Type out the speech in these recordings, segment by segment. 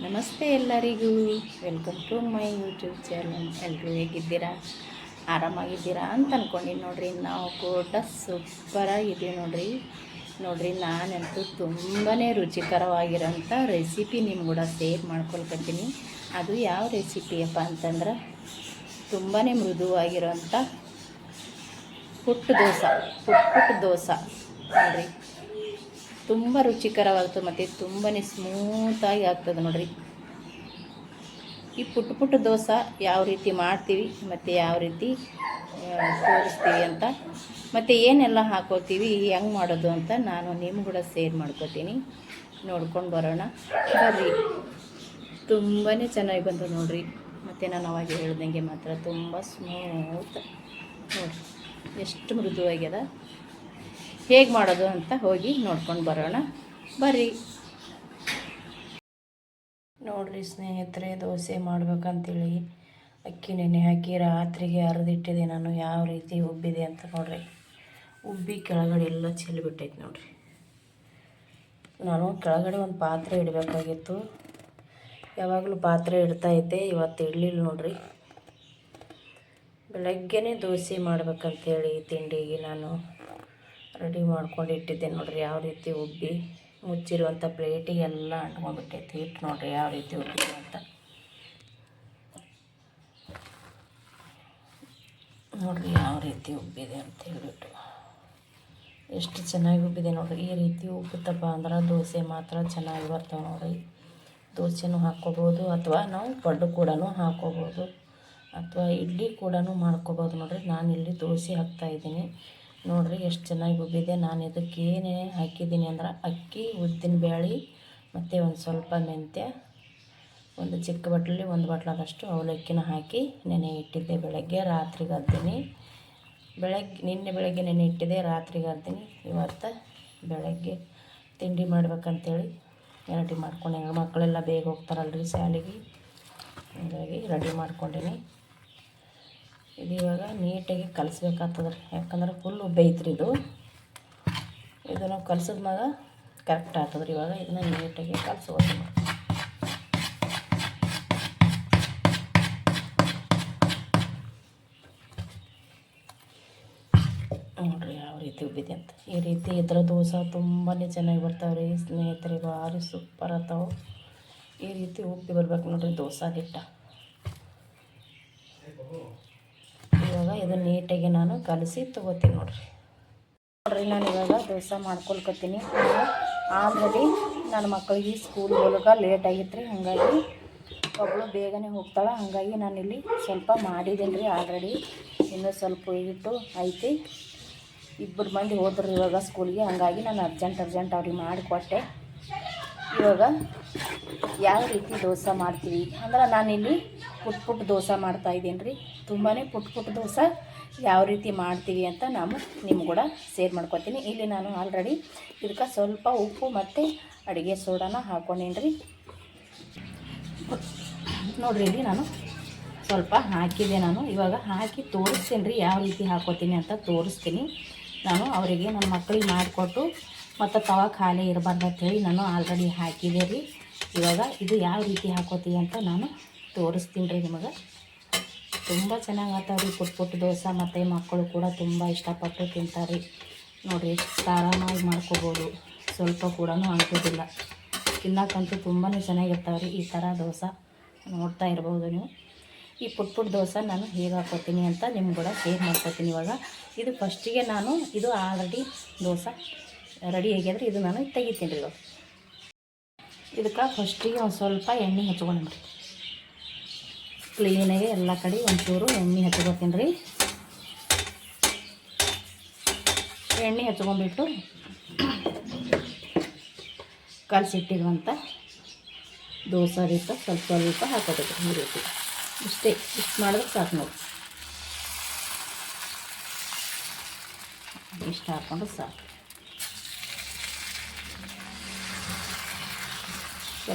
ನಮಸ್ತೆ ಎಲ್ಲರಿಗೂ. Welcome to my YouTube channel ಎಲ್ಲರೂ ಹೇಗಿದ್ದೀರಾ? ಆರಾಮಾಗಿದ್ದೀರಾ ಅಂತ ಅಂದ್ಕೊಂಡಿನಿ ನೋಡಿರಿ. ನಾವು ಕೂಡ ಸೂಪರಾಗಿದ್ದೀವಿ ನೋಡಿರಿ. ನೋಡಿರಿ, ನಾನಂತೂ ತುಂಬಾ ರುಚಿಕರವಾಗಿರೋಂಥ ರೆಸಿಪಿ ನಿಮ್ಮ ಕೂಡ ಸೇರ್ ಮಾಡ್ಕೊಳ್ಕೊತೀನಿ ಅದು ಯಾವ ರೆಸಿಪಿಯಪ್ಪ ಅಂತಂದ್ರೆ ತುಂಬಾ ಮೃದುವಾಗಿರೋಂಥ ಪುಟ್ಟು ದೋಸೆ. ಪುಟ್ ಪುಟ್ಟು ದೋಸೆ. ನೋಡ್ರಿ. ತುಂಬ ರುಚಿಕರವಾಗ್ತದೆ ಮತ್ತು ತುಂಬಾ ಸ್ಮೂತಾಗಿ ಆಗ್ತದೆ ನೋಡಿರಿ. ಈ ಪುಟ್ಟ ಪುಟ್ಟ ದೋಸೆ ಯಾವ ರೀತಿ ಮಾಡ್ತೀವಿ, ಮತ್ತು ಯಾವ ರೀತಿ ತೋರಿಸ್ತೀವಿ ಅಂತ. ಮತ್ತು ಏನೆಲ್ಲ ಹಾಕೋತೀವಿ ಹೆಂಗೆ ಮಾಡೋದು ಅಂತ ನಾನು ನಿಮ್ಮ ಕೂಡ ಸೇರ್ ಮಾಡ್ಕೋತೀನಿ. ನೋಡ್ಕೊಂಡು ಬರೋಣ. ಬರ್ರಿ. ತುಂಬಾ ಚೆನ್ನಾಗಿ ಬಂತು ನೋಡಿರಿ. ಮತ್ತು ನಾನು ಅವಾಗ ಹೇಳ್ದಂಗೆ ಮಾತ್ರ ತುಂಬ ಸ್ಮೂತ್ ನೋಡಿರಿ, ಎಷ್ಟು ಮೃದುವಾಗ್ಯದ ಹೇಗೆ ಮಾಡೋದು ಅಂತ ಹೋಗಿ ನೋಡ್ಕೊಂಡು ಬರೋಣ. ಬರ್ರಿ. ನೋಡ್ರಿ ಸ್ನೇಹಿತರೆ, ದೋಸೆ ಮಾಡ್ಬೇಕಂತೇಳಿ ಅಕ್ಕಿ ನೆನೆ ಹಾಕಿ ರಾತ್ರಿಗೆ ಅರ್ದಿಟ್ಟಿದೆ ನಾನು, ಯಾವ ರೀತಿ ಉಬ್ಬಿದೆ ಅಂತ ನೋಡ್ರಿ. ಉಬ್ಬಿ ಕೆಳಗಡೆ ಎಲ್ಲ ಚೆಲ್ಲಿಬಿಟ್ಟೈತೆ ನೋಡ್ರಿ. ನಾನು ಕೆಳಗಡೆ ಒಂದು ಪಾತ್ರೆ ಇಡಬೇಕಾಗಿತ್ತು. ಯಾವಾಗಲೂ ಪಾತ್ರೆ ಇಡ್ತಾ ಇದ್ದೆ, ಇವತ್ತು ಇಡಲಿಲ್ಲ ನೋಡ್ರಿ. ಬೆಳಗ್ಗೆನೇ ದೋಸೆ ಮಾಡ್ಬೇಕಂತೇಳಿ ತಿಂಡಿಗೆ ನಾನು. ರೆಡಿ ಮಾಡ್ಕೊಂಡು ಇಟ್ಟಿದ್ದೆ ನೋಡಿರಿ, ಯಾವ ರೀತಿ ಉಬ್ಬಿ ಮುಚ್ಚಿರುವಂಥ ಪ್ಲೇಟಿಗೆಲ್ಲ ಅಂಟ್ಕೊಂಡ್ಬಿಟ್ಟೈತಿ. ಹಿಟ್ಟು ನೋಡಿರಿ ಯಾವ ರೀತಿ ಉಬ್ಬಿದೆ ಅಂತ. ನೋಡ್ರಿ ಯಾವ ರೀತಿ ಉಬ್ಬಿದೆ ಅಂತ ಹೇಳಿಬಿಟ್ಟು. ಎಷ್ಟು ಚೆನ್ನಾಗಿ ಉಬ್ಬಿದೆ ನೋಡಿರಿ. ಈ ರೀತಿ ಉಬ್ಬುತ್ತಪ್ಪ ಅಂದ್ರೆ ದೋಸೆ ಮಾತ್ರ ಚೆನ್ನಾಗಿ ಬರ್ತಾವೆ ನೋಡಿರಿ. ದೋಸೆನೂ ಹಾಕ್ಕೋಬೋದು ಅಥವಾ ನಾವು ಪಡ್ಡು ಕೂಡ ಹಾಕ್ಕೋಬೋದು. ಅಥವಾ ಇಡ್ಲಿ ಕೂಡ ಮಾಡ್ಕೋಬೋದು ನೋಡಿರಿ. ನಾನು ಇಲ್ಲಿ ದೋಸೆ ಹಾಕ್ತಾಯಿದ್ದೀನಿ ನೋಡ್ರಿ ಎಷ್ಟು ಚೆನ್ನಾಗಿ ಉಬ್ಬಿದೆ. ನಾನು ಇದಕ್ಕೆ ಏನೇ ಹಾಕಿದ್ದೀನಿ ಅಂದ್ರೆ ಅಕ್ಕಿ, ಉದ್ದಿನ ಬೇಳೆ ಮತ್ತು ಒಂದು ಸ್ವಲ್ಪ ಮೆಂತ್ಯ, ಒಂದು ಚಿಕ್ಕ ಬಟ್ಲಲ್ಲಿ ಒಂದು ಬಟ್ಲಾದಷ್ಟು ಅವಲಕ್ಕಿನ ಹಾಕಿ ನೆನೆ ಇಟ್ಟಿದ್ದೆ ಬೆಳಗ್ಗೆ. ರಾತ್ರಿಗೆ ಅರ್ತೀನಿ ಬೆಳಗ್ಗೆ ನಿನ್ನೆ ಬೆಳಗ್ಗೆ ನೆನೆ ಇಟ್ಟಿದ್ದೆ, ರಾತ್ರಿಗೆ ಅರ್ತೀನಿ ಇವತ್ತು ಬೆಳಗ್ಗೆ ತಿಂಡಿ ಮಾಡ್ಬೇಕಂತೇಳಿ ರೆಡಿ ಮಾಡ್ಕೊಂಡೆ. ಮಕ್ಕಳೆಲ್ಲ ಬೇಗ ಹೋಗ್ತಾರಲ್ರಿ ಶಾಲೆಗೆ. ಹಾಗಾಗಿ ರೆಡಿ ಮಾಡ್ಕೊಂಡೀನಿ. ಇದು ಇವಾಗ ನೀಟಾಗಿ ಕಲಿಸ್ಬೇಕಾಗ್ತದ್ರಿ. ಯಾಕಂದ್ರೆ ಫುಲ್ ಬೇಯ್ತ್ರಿ ಇದು. ಇದು ನಾವು ಕಲ್ಸಿದ ಮ್ಯಾಗ ಕರೆಕ್ಟ್ ಆಗ್ತದ್ರಿ ಇವಾಗ. ಇದನ್ನ ನೀಟಾಗಿ ಕಲಿಸ್ಬೋದು ನೋಡ್ರಿ ಯಾವ ರೀತಿ ಉಬ್ಬಿದೆ ಅಂತ. ಈ ರೀತಿ ಇದರ ದೋಸೆ ತುಂಬಾ ಚೆನ್ನಾಗಿ ಬರ್ತಾವ್ರಿ. ರೀ ಸ್ನೇಹಿತರೆ, ಭಾರಿ ಸೂಪರ್ ಆಗ್ತಾವೆ. ಈ ರೀತಿ ಉಪ್ಪಿ ಬರ್ಬೇಕು ನೋಡ್ರಿ ದೋಸೆ ಹಿಟ್ಟ ಇವಾಗ ಇದು ನೀಟಾಗಿ ನಾನು ಕಲಸಿ ತೊಗೋತೀನಿ ನೋಡಿರಿ. ನೋಡ್ರಿ, ನಾನು ಇವಾಗ ದೋಸೆ ಮಾಡ್ಕೊಳ್ಕೊತೀನಿ. ಆಲ್ರೆಡಿ ನನ್ನ ಮಕ್ಕಳಿಗೆ ಸ್ಕೂಲ್ ಹೋಗಕ್ಕೆ ಲೇಟ್ ಆಗಿತ್ತು ರೀ ಹಾಗಾಗಿ ಒಬ್ಬಳು ಬೇಗನೆ ಹೋಗ್ತಾಳೆ, ಹಾಗಾಗಿ ಇಲ್ಲಿ ಸ್ವಲ್ಪ ಮಾಡಿದ್ದೀನಿ ರೀ ಆಲ್ರೆಡಿ ಇನ್ನೂ ಸ್ವಲ್ಪ ಇಟ್ಟು ಐತಿ. ಇಬ್ಬರು ಮಂದಿ ಹೋದ್ರು ಇವಾಗ ಸ್ಕೂಲ್ಗೆ ಹಾಗಾಗಿ ನಾನು ಅರ್ಜೆಂಟ್ ಅರ್ಜೆಂಟ್ ಅವ್ರಿಗೆ ಮಾಡಿಕೊಟ್ಟೆ ಇವಾಗ ಯಾವ ರೀತಿ ದೋಸೆ ಮಾಡ್ತೀವಿ? ಅಂದ್ರೆ ನಾನಿಲ್ಲಿ ಪುಟ್ ಪುಟ್ ದೋಸೆ ಮಾಡ್ತಾ ಇದ್ದೀನಿ ರೀ ತುಂಬಾ ಪುಟ್ ಪುಟ್ ದೋಸೆ ಯಾವ ರೀತಿ ಮಾಡ್ತೀವಿ ಅಂತ ನಾನು ನಿಮ್ಮ ಕೂಡ ಶೇರ್ ಮಾಡ್ಕೊತೀನಿ. ಇಲ್ಲಿ ನಾನು ಆಲ್ರೆಡಿ ಇದಕ್ಕೆ ಸ್ವಲ್ಪ ಉಪ್ಪು ಮತ್ತು ಅಡುಗೆ ಸೋಡಾನ ಹಾಕೊಂಡೀನಿ ರೀ ನೋಡ್ರಿ, ಇಲ್ಲಿ ನಾನು ಸ್ವಲ್ಪ ಹಾಕಿದೆ ನಾನು. ಇವಾಗ ಹಾಕಿ ತೋರಿಸ್ತೀನಿ ರೀ ಯಾವ ರೀತಿ ಹಾಕೋತೀನಿ ಅಂತ ತೋರಿಸ್ತೀನಿ. ನಾನು ಅವರಿಗೆ ನನ್ನ ಮಕ್ಕಳಿಗೆ ಮಾಡಿಕೊಟ್ಟು ಮತ್ತು ತವ ಖಾಲಿ ಇರಬಾರ್ದು ಅಂತೇಳಿ ನಾನು ಆಲ್ರೆಡಿ ಹಾಕಿದೆ ರೀ. ಇವಾಗ ಇದು ಯಾವ ರೀತಿ ಹಾಕೋತೀವಿ ಅಂತ ನಾನು ತೋರಿಸ್ತೀನಿ ರೀ ನಿಮಗೆ. ತುಂಬ ಚೆನ್ನಾಗಿ ಆತಾವ್ರಿ ಪುಟ್ ಪುಟ್ಟ ದೋಸೆ ಮತ್ತು ಮಕ್ಕಳು ಕೂಡ ತುಂಬ ಇಷ್ಟಪಟ್ಟು ತಿಂತಾರೆ ನೋಡಿರಿ ಆರಾಮಾಗಿ ಮಾಡ್ಕೋಬೋದು. ಸ್ವಲ್ಪ ಕೂಡ ಹಾಕೋದಿಲ್ಲ. ತಿನ್ನಕ್ಕಂತೂ ತುಂಬಾ ಚೆನ್ನಾಗಿರ್ತಾವೆ ರೀ ಈ ಥರ ದೋಸೆ. ನೋಡ್ತಾ ಇರ್ಬೋದು ನೀವು. ಈ ಪುಟ್ ಪುಟ್ಟ ದೋಸೆ ನಾನು ಹೇಗೆ ಹಾಕೋತೀನಿ ಅಂತ ನಿಮ್ಗೆ ಕೂಡ ಶೇರ್ ಮಾಡ್ಕೋತೀನಿ ಇವಾಗ. ಇದು ಫಸ್ಟಿಗೆ ನಾನು ಇದು ಆಲ್ರೆಡಿ ದೋಸೆ ರೆಡಿ ಆಗಿದ್ರೆ ಇದು ನಾನು ತೆಗಿತೀನಿ ಇವಾಗ. ಇದಕ್ಕೆ ಫಸ್ಟಿಗೆ ಒಂದು ಸ್ವಲ್ಪ ಎಣ್ಣೆ ಹಚ್ಕೊಂಡ್ರಿ ಕ್ಲೀನಾಗಿ ಎಲ್ಲ ಕಡೆ ಒಂಚೂರು ಎಣ್ಣೆ ಹಚ್ಕೊತೀನಿ ರೀ. ಎಣ್ಣೆ ಹಚ್ಕೊಂಡ್ಬಿಟ್ಟು ಕಲಸಿಟ್ಟಿರುವಂಥ ದೋಸೆ ರೀತ ಸ್ವಲ್ಪ ಸ್ವಲ್ಪ ಹಾಕೋಬೇಕು ಈ ರೀತಿ ಇಷ್ಟೇ, ಇಷ್ಟು ಮಾಡಿದ್ರೆ ಸಾಕು ನೋಡಿ. ಇಷ್ಟು ಹಾಕ್ಕೊಂಡ್ರೆ ಸಾಕು.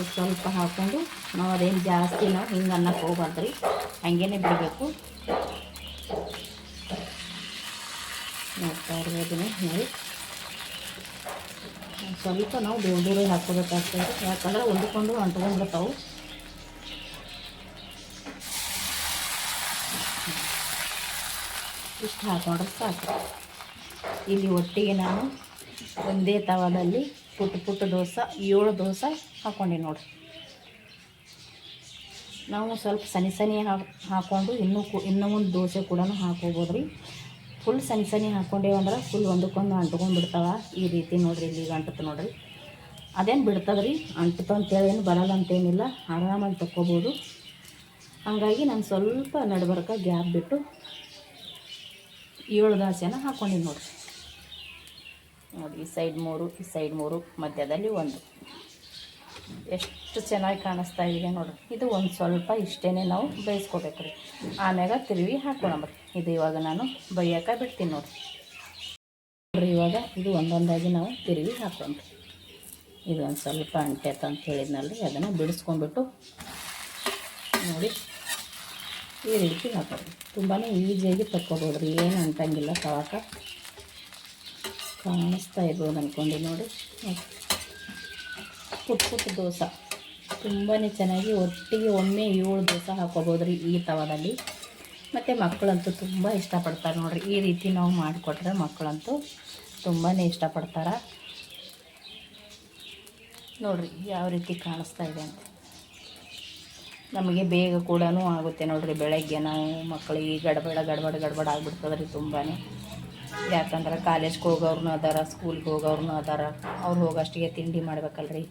ಸ್ವಲ್ಪ ಸ್ವಲ್ಪ ಹಾಕ್ಕೊಂಡು ನಾವು ಅದೇನು ಜಾಸ್ತಿ ನಾವು ಹಿಂಗೆ ಅನ್ನಕ್ಕೆ ಹೋಗ್ಬಾರ್ದು ರೀ ಹಂಗೇನೆ ಬಿಡಬೇಕು. ನೋಡ್ತಾ ಇರ್ಬೋದು ನೋಡಿ. ಸ್ವಲ್ಪ ನಾವು ದೂರ ದೂರ ಹಾಕೋಬೇಕಾಗ್ತದೆ ಯಾಕಂದ್ರೆ ಒಂದಕ್ಕೊಂದು ಅಂಟ್ಕೊಂಡ್ಬಿಡ್ತಾವೆ. ಇಷ್ಟು ಹಾಕೊಂಡ್ರೆ ಸಾಕು. ಇಲ್ಲಿ ಒಟ್ಟಿಗೆ ನಾನು ಒಂದೇ ತವದಲ್ಲಿ ಪುಟ್ಟ ಪುಟ್ಟ ದೋಸೆ, ಏಳು ದೋಸೆ ಹಾಕ್ಕೊಂಡೆ ನೋಡಿರಿ. ನಾವು ಸ್ವಲ್ಪ ಸನಿ ಸನಿ ಹಾಕ್ ಹಾಕ್ಕೊಂಡು ಇನ್ನೂ ಕು, ಇನ್ನೂ ಒಂದು ದೋಸೆ ಕೂಡ ಹಾಕೋಬೋದು ರೀ ಫುಲ್ ಸನಿ ಸನಿ ಹಾಕ್ಕೊಂಡೇವು ಅಂದ್ರೆ ಫುಲ್ ಒಂದಕ್ಕೊಂದು ಅಂಟ್ಕೊಂಡು ಬಿಡ್ತಾವ ಈ ರೀತಿ ನೋಡಿರಿ ಈಗ ಅಂಟುತ್ತೆ ನೋಡಿರಿ. ಅದೇನು ಬಿಡ್ತದೆ ರೀ ಅಂಟುತ್ತೆ ಅಂತೇಳಿ ಏನು ಬರಲ್ಲ ಅಂತೇನಿಲ್ಲ, ಆರಾಮಾಗಿ ತಕ್ಕೋಬೋದು. ಹಾಗಾಗಿ ನಾನು ಸ್ವಲ್ಪ ನಡ್ಬರ್ಕ ಗ್ಯಾಪ್ ಬಿಟ್ಟು ಏಳು ದಾಸೆನ ಹಾಕ್ಕೊಂಡಿದ್ದು ನೋಡಿರಿ. ನೋಡಿ, ಈ ಸೈಡ್ ಮೂರು, ಈ ಸೈಡ್ ಮೂರು, ಮಧ್ಯದಲ್ಲಿ ಒಂದು. ಎಷ್ಟು ಚೆನ್ನಾಗಿ ಕಾಣಿಸ್ತಾ ಇದೆ ನೋಡ್ರಿ. ಇದು ಒಂದು ಸ್ವಲ್ಪ ಇಷ್ಟೇ ನಾವು ಬೇಯಿಸ್ಕೋಬೇಕು ರೀ ಆಮ್ಯಾಗ ತಿರುವಿ ಹಾಕ್ಕೊಳಂಬ್ರಿ ಇದು ಇವಾಗ ನಾನು ಬೈಯಕ್ಕೆ ಬಿಡ್ತೀನಿ ನೋಡಿರಿ. ನೋಡ್ರಿ, ಇವಾಗ ಇದು ಒಂದೊಂದಾಗಿ ನಾವು ತಿರುವಿ ಹಾಕೊಂಡ್ರಿ ಇದು ಒಂದು ಸ್ವಲ್ಪ ಅಂಟೈತೆ ಅಂತ ಹೇಳಿದ್ನಲ್ರಿ. ಅದನ್ನು ಬಿಡಿಸ್ಕೊಂಡ್ಬಿಟ್ಟು ನೋಡಿ, ಈ ರೀತಿ ಹಾಕೋದು ತುಂಬಾ ಈಸಿಯಾಗಿ ತಕ್ಕೋಬೋದು ರೀ ಏನು ಅಂಟಂಗಿಲ್ಲ ತವಾಕ ಕಾಣಿಸ್ತಾ ಇರ್ಬೋದು ಅಂದ್ಕೊಂಡು ನೋಡಿ. ಪುಟ್ ಪುಟ್ಟ ದೋಸೆ. ತುಂಬಾ ಚೆನ್ನಾಗಿ ಒಟ್ಟಿಗೆ ಒಮ್ಮೆ ಏಳು ದೋಸೆ ಹಾಕೋಬೋದು ರೀ ಈ ತವದಲ್ಲಿ. ಮತ್ತು ಮಕ್ಕಳಂತೂ ತುಂಬ ಇಷ್ಟಪಡ್ತಾರೆ ನೋಡಿರಿ. ಈ ರೀತಿ ನಾವು ಮಾಡಿಕೊಟ್ರೆ ಮಕ್ಕಳಂತೂ ತುಂಬಾ ಇಷ್ಟಪಡ್ತಾರೆ. ನೋಡಿರಿ ಯಾವ ರೀತಿ ಕಾಣಿಸ್ತಾ ಇದೆ ಅಂತ. ನಮಗೆ ಬೇಗ ಕೂಡ ಆಗುತ್ತೆ ನೋಡಿರಿ ಬೆಳಗ್ಗೆ. ನಾವು ಮಕ್ಕಳಿಗೆ ಗಡಬಡ ಗಡಬಡ ಗಡಬಡ ಆಗ್ಬಿಡ್ತದೆ ರೀ ತುಂಬಾ ಯಾಕಂದ್ರೆ ಕಾಲೇಜ್ಗೆ ಹೋಗೋರ್ನು ಅದಾರ ಸ್ಕೂಲ್ಗೆ ಹೋಗೋರ್ನು ಅದಾರ. ಅವ್ರು ಹೋಗೋಷ್ಟಿಗೆ ತಿಂಡಿ ಮಾಡ್ಬೇಕಲ್ರಿ.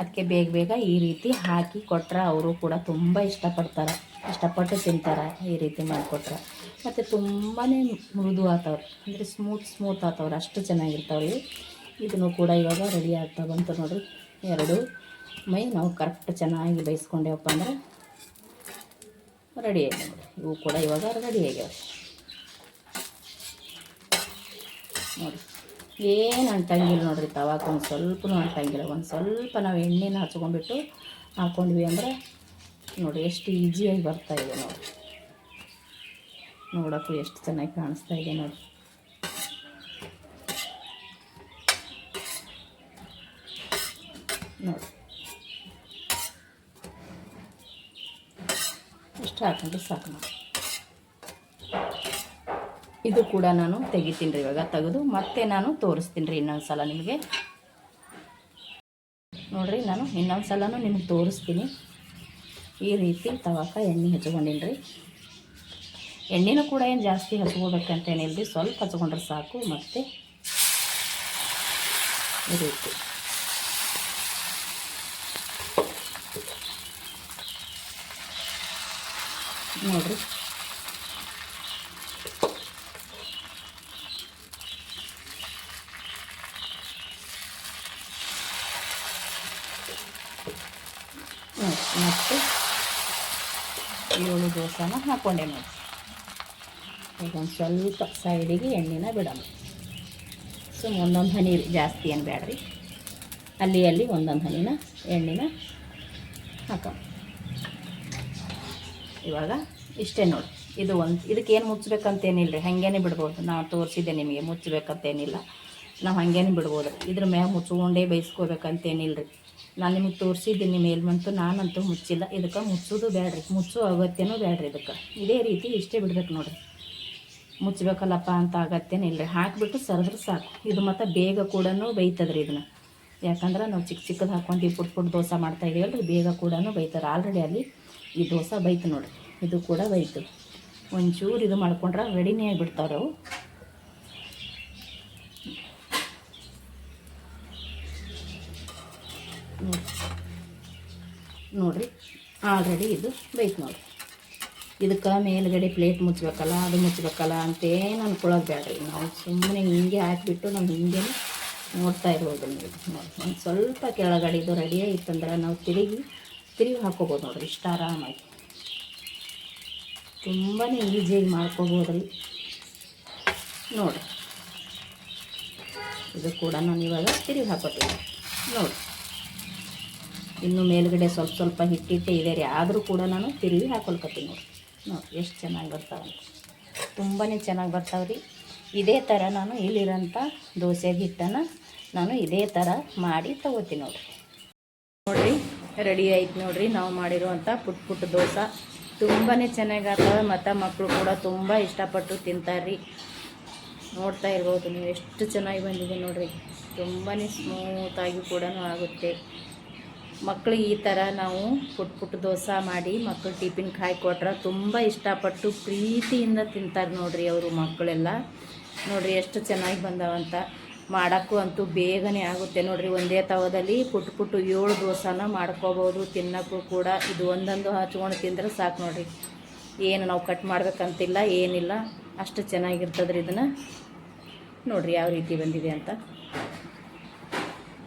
ಅದಕ್ಕೆ ಬೇಗ ಬೇಗ ಈ ರೀತಿ ಹಾಕಿ ಕೊಟ್ರೆ ಅವರು ಕೂಡ ತುಂಬ ಇಷ್ಟಪಡ್ತಾರೆ. ಇಷ್ಟಪಟ್ಟು ತಿಂತಾರೆ ಈ ರೀತಿ ಮಾಡಿಕೊಟ್ರೆ. ಮತ್ತು ತುಂಬಾ ಮೃದು ಆತವ್ರು. ಅಂದರೆ ಸ್ಮೂತ್ ಸ್ಮೂತ್ ಆತವ್ರು. ಅಷ್ಟು ಚೆನ್ನಾಗಿರ್ತಾವ್ರಿ. ಇದನ್ನು ಕೂಡ ಇವಾಗ ರೆಡಿ ಆಗ್ತಾ ಬಂತು ನೋಡಿರಿ. ಎರಡು ಮೈ ನಾವು ಕರೆಕ್ಟ್ ಚೆನ್ನಾಗಿ ಬೇಯಿಸ್ಕೊಂಡೇವಪ್ಪ ಅಂದ್ರೆ ರೆಡಿ ಆಗಿದೆ ಇವು ಕೂಡ ಇವಾಗ ರೆಡಿ ಆಗ್ಯಾವ ನೋಡಿ. ಏನು ಅಂಟಂಗಿಲ್ಲ ನೋಡಿರಿ ತವಾಕ, ಒಂದು ಸ್ವಲ್ಪನೂ ಅಂಟಂಗಿಲ್ಲ ಒಂದು ಸ್ವಲ್ಪ ನಾವು ಎಣ್ಣೆನ ಹಚ್ಕೊಂಡ್ಬಿಟ್ಟು ಹಾಕ್ಕೊಂಡ್ವಿ ಅಂದ್ರೆ ನೋಡಿ ಎಷ್ಟು ಈಸಿಯಾಗಿ ಬರ್ತಾ ಇದೆ ನೋಡಿ ನೋಡೋಕ್ಕೂ ಎಷ್ಟು ಚೆನ್ನಾಗಿ ಕಾಣಿಸ್ತಾ ಇದೆ ನೋಡಿ ನೋಡಿ ಇಷ್ಟು ಹಾಕೊಂಡ್ರೆ ಸಾಕು ನೋಡಿ ಇದು ಕೂಡ ನಾನು ತೆಗಿತೀನಿ ರೀ ಇವಾಗ, ತೆಗೆದು ಮತ್ತೆ ನಾನು ತೋರಿಸ್ತೀನಿ ರೀ ಇನ್ನೊಂದು ಸಲ ನಿಮಗೆ. ನೋಡಿರಿ, ನಾನು ಇನ್ನೊಂದು ಸಲನೂ ನಿಮಗೆ ತೋರಿಸ್ತೀನಿ. ಈ ರೀತಿ ತವಾಕ ಎಣ್ಣೆ ಹಚ್ಕೊಂಡಿನಿ ರೀ. ಎಣ್ಣೆನೂ ಕೂಡ ಏನು ಜಾಸ್ತಿ ಹಚ್ಕೋಬೇಕಂತೇನಿಲ್ಲ ರೀ ಸ್ವಲ್ಪ ಹಚ್ಕೊಂಡ್ರೆ ಸಾಕು, ಮತ್ತು ಈ ರೀತಿ. ನೋಡಿರಿ. ಮತ್ತು ಏಳು ದೋಸೆನ ಹಾಕ್ಕೊಂಡೆ ನೋಡಿ. ಈಗ ಒಂದು ಸ್ವಲ್ಪ ಸೈಡಿಗೆ ಎಣ್ಣೆನ ಬಿಡೋಣ. ಸೊ, ಒಂದೊಂದು ಹನಿ ಜಾಸ್ತಿ ಏನು ಬೇಡ್ರಿ ಅಲ್ಲಿ ಅಲ್ಲಿ ಒಂದೊಂದು ಹನಿನ ಎಣ್ಣೆನ ಹಾಕೋಣ. ಇವಾಗ ಇಷ್ಟೇ ನೋಡಿ. ಇದು ಒಂದು ಇದಕ್ಕೆ ಏನು ಮುಚ್ಚಬೇಕಂತೇನಿಲ್ಲ ರೀ ಹಾಗೇನೆ ಬಿಡ್ಬೋದು. ನಾವು ತೋರಿಸಿದ್ದೆ ನಿಮಗೆ ಮುಚ್ಚಬೇಕಂತೇನಿಲ್ಲ. ನಾವು ಹಾಗೇನೆ ಬಿಡ್ಬೋದು. ಇದ್ರ ಮ್ಯಾಗ ಮುಚ್ಕೊಂಡೇ ಬೇಯಿಸ್ಕೋಬೇಕಂತೇನಿಲ್ಲ ರೀ ನಾನು ನಿಮಗೆ ತೋರಿಸಿದ್ದೀನಿ ಮೇಲ್ಮಂತು, ನಾನಂತೂ ಮುಚ್ಚಿಲ್ಲ. ಇದಕ್ಕೆ ಮುಚ್ಚೋದು ಬೇಡ್ರಿ ಮುಚ್ಚೋ ಅಗತ್ಯನೂ ಬೇಡ್ರಿ ಇದಕ್ಕೆ. ಇದೇ ರೀತಿ ಇಷ್ಟೇ ಬಿಡ್ಬೇಕು ನೋಡಿರಿ. ಮುಚ್ಚಬೇಕಲ್ಲಪ್ಪ ಅಂತ ಅಗತ್ಯನಿಲ್ಲ ರೀ ಹಾಕಿಬಿಟ್ಟು ಸರಿದ್ರೆ ಸಾಕು. ಇದು ಮತ್ತು ಬೇಗ ಕೂಡ ಬೈತದ್ರಿ ಇದನ್ನು. ಯಾಕಂದ್ರೆ ನಾವು ಚಿಕ್ಕ ಚಿಕ್ಕದು ಹಾಕ್ಕೊಂಡು ಪುಟ್ ಪುಟ್ ದೋಸೆ ಮಾಡ್ತಾ ರೀ ಬೇಗ ಕೂಡ ಬೈತಾರೆ ಆಲ್ರೆಡಿ ಅಲ್ಲಿ ಈ ದೋಸೆ ಬೈತು ನೋಡಿರಿ. ಇದು ಕೂಡ ಬೈತು ಒಂಚೂರು ಇದು ಮಾಡ್ಕೊಂಡ್ರೆ ರೆಡಿನೇ ಆಗಿಬಿಡ್ತಾವ್ರಿ ನೋಡಿರಿ, ಆಲ್ರೆಡಿ ಇದು ಬೈತು ನೋಡಿರಿ. ಇದಕ್ಕೆ ಮೇಲುಗಡೆ ಪ್ಲೇಟ್ ಮುಚ್ಚಬೇಕಲ್ಲ ಅದು ಮುಚ್ಚಬೇಕಲ್ಲ ಅಂತೇನು ಅನ್ಕೊಳ್ಳೋದು ಬೇಡ್ರಿ ನಾವು ಸುಮ್ಮನೆ ಹಿಂಗೆ ಹಾಕಿಬಿಟ್ಟು ನಾವು ಹಿಂಗೆ ನೋಡ್ತಾ ಇರ್ಬೋದು ನೋಡಿ ಒಂದು ಸ್ವಲ್ಪ ಕೆಳಗಡೆ ಇದು ರೆಡಿ ಇತ್ತಂದ್ರೆ ನಾವು ತಿರುಗಿ ತಿರುಗಿ ಹಾಕ್ಕೋಬೋದು ನೋಡಿರಿ, ಇಷ್ಟು ಆರಾಮಾಗಿ. ತುಂಬಾ ಈಸಿಯಾಗಿ ಮಾಡ್ಕೋಬೋದು ರೀ ನೋಡಿ ಇದು ಕೂಡ ನಾನು ಇವಾಗ ತಿರುಗಿ ಹಾಕೋತೀನಿ ನೋಡಿ ಇನ್ನು ಮೇಲ್ಗಡೆ ಸ್ವಲ್ಪ ಸ್ವಲ್ಪ ಹಿಟ್ಟಿಟ್ಟೆ ಇದೆ ರೀ. ಆದರೂ ಕೂಡ ನಾನು ತಿರುವಿ ಹಾಕೊಳ್ಕತ್ತೀನಿ ನೋಡಿ ನೋಡಿ, ಎಷ್ಟು ಚೆನ್ನಾಗಿ ಬರ್ತಾವೆ ತುಂಬಾ ಚೆನ್ನಾಗಿ ಬರ್ತಾವೆ ರೀ. ಇದೇ ಥರ ನಾನು ಇಲ್ಲಿರೋಂಥ ದೋಸೆ ಹಿಟ್ಟನ್ನು ನಾನು ಇದೇ ಥರ ಮಾಡಿ ತಗೋತೀನಿ ನೋಡಿರಿ. ನೋಡಿರಿ, ರೆಡಿ ಆಯ್ತು ನೋಡಿರಿ. ನಾವು ಮಾಡಿರುವಂಥ ಪುಟ್ ಪುಟ್ಟ ದೋಸೆ. ತುಂಬಾ ಚೆನ್ನಾಗಾಗ್ತವೆ ಮತ್ತು ಮಕ್ಕಳು ಕೂಡ ತುಂಬ ಇಷ್ಟಪಟ್ಟು ತಿಂತಾರೆ ನೋಡ್ತಾ ಇರ್ಬೋದು, ನೀವು ಎಷ್ಟು ಚೆನ್ನಾಗಿ ಬಂದಿದೆ ನೋಡಿರಿ. ತುಂಬಾ ಸ್ಮೂತಾಗಿ ಕೂಡ ಆಗುತ್ತೆ. ಮಕ್ಕಳಿಗೆ ಈ ಥರ ನಾವು ಪುಟ್ ಪುಟ್ಟ ದೋಸೆ ಮಾಡಿ ಮಕ್ಕಳು ಟಿಫಿನ್ ಕಾಯಿ ಕೊಟ್ರೆ ತುಂಬ ಇಷ್ಟಪಟ್ಟು ಪ್ರೀತಿಯಿಂದ ತಿಂತಾರೆ ನೋಡ್ರಿ ಅವರು ಮಕ್ಕಳೆಲ್ಲ. ನೋಡ್ರಿ ಎಷ್ಟು ಚೆನ್ನಾಗಿ ಬಂದವಂತ ಮಾಡೋಕ್ಕೂ ಅಂತೂ ಬೇಗನೆ ಆಗುತ್ತೆ. ನೋಡ್ರಿ ಒಂದೇ ತವದಲ್ಲಿ ಪುಟ್ ಪುಟ್ಟು ಏಳು ದೋಸೆನ ಮಾಡ್ಕೋಬೋದು, ತಿನ್ನೋಕ್ಕೂ ಕೂಡ. ಇದು ಒಂದೊಂದು ಹಚ್ಕೊಂಡು ತಿಂದರೆ ಸಾಕು ನೋಡ್ರಿ. ಏನು ನಾವು ಕಟ್ ಮಾಡ್ಬೇಕಂತಿಲ್ಲ, ಏನಿಲ್ಲ. ಅಷ್ಟು ಚೆನ್ನಾಗಿರ್ತದ್ರಿ ಇದನ್ನು. ನೋಡ್ರಿ ಯಾವ ರೀತಿ ಬಂದಿದೆ ಅಂತ.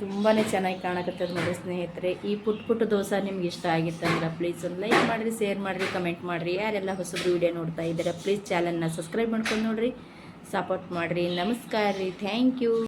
ತುಂಬಾ ಚೆನ್ನಾಗಿ ಕಾಣಕತ್ತದ ನೋಡಿ ಸ್ನೇಹಿತರೆ. ಈ ಪುಟ್ ಪುಟ್ಟ ದೋಸೆ ನಿಮ್ಗೆ ಇಷ್ಟ ಆಗಿತ್ತಂದ್ರೆ ಪ್ಲೀಸ್ ಒಂದು ಲೈಕ್ ಮಾಡಿರಿ ಶೇರ್ ಮಾಡಿರಿ ಕಮೆಂಟ್ ಮಾಡಿರಿ. ಯಾರೆಲ್ಲ ಹೊಸಬ್ರು ವಿಡಿಯೋ ನೋಡ್ತಾ ಇದ್ದಾರೆ ಪ್ಲೀಸ್ ಚಾನಲ್ನ ಸಬ್ಸ್ಕ್ರೈಬ್ ಮಾಡ್ಕೊಂಡು ನೋಡಿರಿ. ಸಪೋರ್ಟ್ ಮಾಡಿರಿ. ನಮಸ್ಕಾರ ರೀ. Thank you